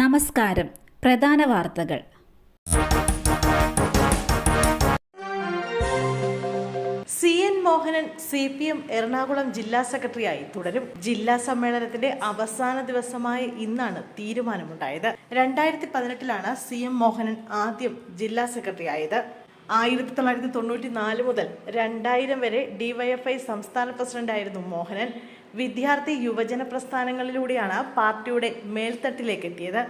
നമസ്കാരം. പ്രധാന വാർത്തകൾ. C N Mohanan C P M Ernakulam ജില്ലാ സെക്രട്ടറിയായി തുടരും. ജില്ലാ സമ്മേളനത്തിന്റെ അവസാന ദിവസമായ ഇന്നാണ് തീരുമാനമുണ്ടായത്. രണ്ടായിരത്തി പതിനെട്ടിലാണ് സി എം മോഹനൻ ആദ്യം ജില്ലാ സെക്രട്ടറി ആയത് ആയിരത്തി തൊള്ളായിരത്തി തൊണ്ണൂറ്റി നാല് മുതൽ രണ്ടായിരം വരെ ഡിവൈഎഫ്ഐ സംസ്ഥാന പ്രസിഡന്റായിരുന്നു മോഹനൻ. വിദ്യാർത്ഥി യുവജന പ്രസ്ഥാനങ്ങളിലൂടെയാണ് പാർട്ടിയുടെ മേൽത്തട്ടിലേക്ക് എത്തിയത്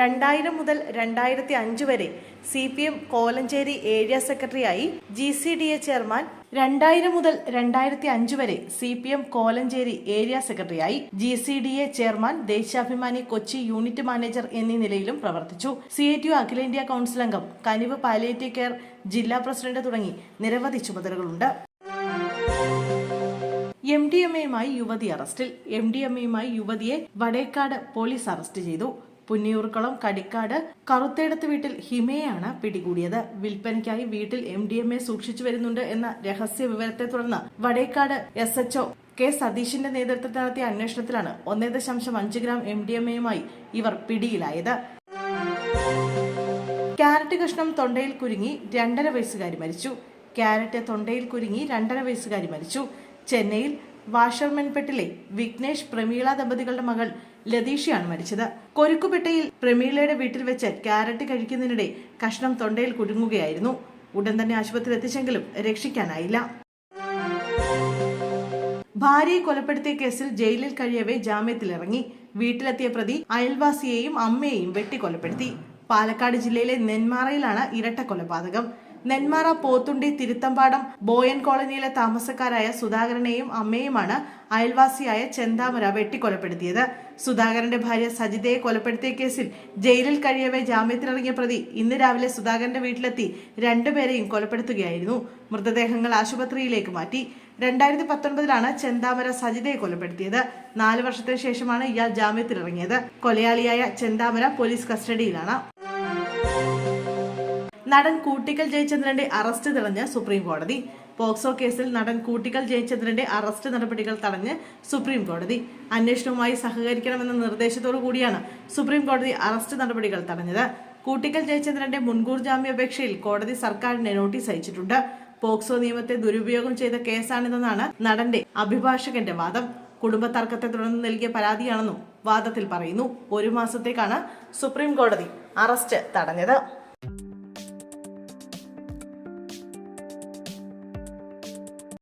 രണ്ടായിരം മുതൽ രണ്ടായിരത്തി അഞ്ച് വരെ C P M Kolenchery area സെക്രട്ടറിയായി G C D A chairman. രണ്ടായിരം മുതൽ രണ്ടായിരത്തി അഞ്ച് വരെ C P M Kolenchery area സെക്രട്ടറിയായി G C D A chairman Deshabhimani Kochi unit manager എന്നീ നിലയിലും പ്രവർത്തിച്ചു. സി എ ടി അഖിലേന്ത്യാ കൗൺസിൽ അംഗം കനിവ് പാലിയേറ്റീവ് കെയർ ജില്ലാ പ്രസിഡന്റ് തുടങ്ങി നിരവധി ചുമതലകളുണ്ട്. എം ഡി എം എയുമായി യുവതി അറസ്റ്റിൽ. എം ഡി എം എയുമായി യുവതിയെ വടേക്കാട് പോലീസ് അറസ്റ്റ് ചെയ്തു. പുന്നിയൂർക്കുളം കടിക്കാട് കറുത്തേടത്ത് വീട്ടിൽ ഹിമയാണ് പിടികൂടിയത്. വിൽപ്പനയ്ക്കായി വീട്ടിൽ എം ഡി എം എ സൂക്ഷിച്ചു വരുന്നുണ്ട് എന്ന രഹസ്യ വിവരത്തെ തുടർന്ന് Vadakkekad S H O K സതീഷിന്റെ നേതൃത്വത്തിൽ നടത്തിയ അന്വേഷണത്തിലാണ് ഒന്നേ ദശാംശം അഞ്ച് ഗ്രാം എം ഡി എം എയുമായി ഇവർ പിടിയിലായത്. ക്യാരറ്റ് കഷ്ണം തൊണ്ടയിൽ കുരുങ്ങി രണ്ടര വയസ്സുകാരി മരിച്ചു. ക്യാരറ്റ് തൊണ്ടയിൽ കുരുങ്ങി രണ്ടര വയസ്സുകാരി മരിച്ചു. ചെന്നൈയിൽ വാഷർമെൻപെട്ടിലെ വിഘ്നേഷ് പ്രമീള ദമ്പതികളുടെ മകൾ ലതീഷയാണ് മരിച്ചത്. കൊരുക്കുപെട്ടയിൽ പ്രമീളയുടെ വീട്ടിൽ വെച്ച് ക്യാരറ്റ് കഴിക്കുന്നതിനിടെ കഷ്ണം തൊണ്ടയിൽ കുടുങ്ങുകയായിരുന്നു. ഉടൻ തന്നെ ആശുപത്രിയിൽ എത്തിച്ചെങ്കിലും രക്ഷിക്കാനായില്ല. ഭാര്യയെ കൊലപ്പെടുത്തിയ കേസിൽ ജയിലിൽ കഴിയവേ ജാമ്യത്തിലിറങ്ങി. വീട്ടിലെത്തിയ പ്രതി അയൽവാസിയെയും അമ്മയെയും വെട്ടിക്കൊലപ്പെടുത്തി. പാലക്കാട് ജില്ലയിലെ നെന്മാറയിലാണ് ഇരട്ട കൊലപാതകം നെന്മാറ പോത്തുണ്ടി തിരുത്തമ്പാടം ബോയൻ കോളനിയിലെ താമസക്കാരായ സുധാകരനെയും അമ്മയുമാണ് അയൽവാസിയായ ചെന്താമര വെട്ടിക്കൊലപ്പെടുത്തിയത്. സുധാകരന്റെ ഭാര്യ സജിതയെ കൊലപ്പെടുത്തിയ കേസിൽ ജയിലിൽ കഴിയവെ ജാമ്യത്തിലിറങ്ങിയ പ്രതി ഇന്ന് രാവിലെ സുധാകരന്റെ വീട്ടിലെത്തി രണ്ടുപേരെയും കൊലപ്പെടുത്തുകയായിരുന്നു. മൃതദേഹങ്ങൾ ആശുപത്രിയിലേക്ക് മാറ്റി. രണ്ടായിരത്തി പത്തൊൻപതിലാണ് ചെന്താമര സജിതയെ കൊലപ്പെടുത്തിയത്. നാല് വർഷത്തിന് ശേഷമാണ് ഇയാൾ ജാമ്യത്തിലിറങ്ങിയത്. കൊലയാളിയായ ചെന്താമര പോലീസ് കസ്റ്റഡിയിലാണ്. നടൻ കൂട്ടിക്കൽ ജയചന്ദ്രന്റെ അറസ്റ്റ് തടഞ്ഞ് സുപ്രീം കോടതി. പോക്സോ കേസിൽ നടൻ കൂട്ടിക്കൽ ജയചന്ദ്രന്റെ അറസ്റ്റ് നടപടികൾ തടഞ്ഞ് സുപ്രീം കോടതി. അന്വേഷണവുമായി സഹകരിക്കണമെന്ന നിർദ്ദേശത്തോടു കൂടിയാണ് സുപ്രീം കോടതി അറസ്റ്റ് നടപടികൾ തടഞ്ഞത്. കൂട്ടിക്കൽ ജയചന്ദ്രന്റെ മുൻകൂർ ജാമ്യാപേക്ഷയിൽ കോടതി സർക്കാരിന് നോട്ടീസ് അയച്ചിട്ടുണ്ട്. പോക്സോ നിയമത്തെ ദുരുപയോഗം ചെയ്ത കേസാണിതെന്നാണ് നടന്റെ അഭിഭാഷകന്റെ വാദം. കുടുംബ തർക്കത്തെ തുടർന്ന് നൽകിയ പരാതിയാണെന്നും വാദത്തിൽ പറയുന്നു. ഒരു മാസത്തേക്കാണ് സുപ്രീം കോടതി അറസ്റ്റ് തടഞ്ഞത്.